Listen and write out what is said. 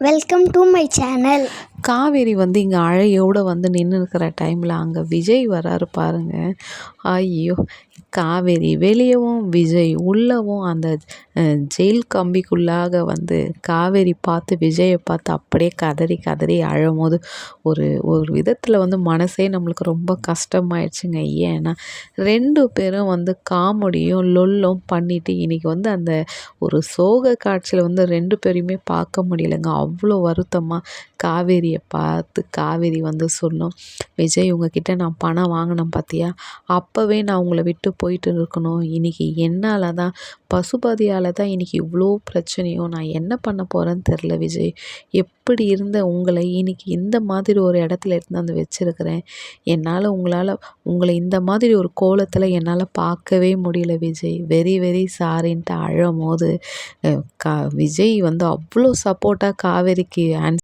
Welcome to my channel Kaveri வந்து இங்கே அழையோடு வந்து நின்று இருக்கிற டைமில் அங்கே விஜய் வராரு பாருங்க. ஐயோ காவேரி வெளியவும் விஜய் உள்ளவும் அந்த ஜெயில் கம்பிக்குள்ளாக வந்து காவேரி பார்த்து விஜயை பார்த்து அப்படியே கதறி கதறி அழும்போது ஒரு ஒரு விதத்தில் வந்து மனசே நம்மளுக்கு ரொம்ப கஷ்டமாயிடுச்சுங்க. ஏன்னா ரெண்டு பேரும் வந்து காமெடியும் லொல்லும் பண்ணிட்டு இன்றைக்கி வந்து அந்த ஒரு சோக காட்சியில் வந்து ரெண்டு பேரையுமே பார்க்க முடியலைங்க. அவ்வளோ வருத்தமாக காவேரியை பார்த்து காவேரி வந்து சொல்லும் விஜய் உங்ககிட்ட நான் பணம் வாங்கினேன் பார்த்தியா அப்போவே நான் உங்களை விட்டு போயிட்டு இருக்கணும் இன்றைக்கி என்னால் தான் பசுபதியால் தான் இன்றைக்கி இவ்வளோ பிரச்சனையும் நான் என்ன பண்ண போகிறேன்னு தெரில விஜய். எப்படி இருந்த உங்களை இன்றைக்கி இந்த மாதிரி ஒரு இடத்துல எடுத்து வந்து வச்சுருக்கிறேன். என்னால் உங்களால் உங்களை இந்த மாதிரி ஒரு கோலத்தில் என்னால் பார்க்கவே முடியல விஜய். வெரி வெரி சாரின்ட்டு அழும் போது கா விஜய் வந்து அவ்வளோ சப்போர்ட்டாக காவேரிக்கு ஆன்ஸ்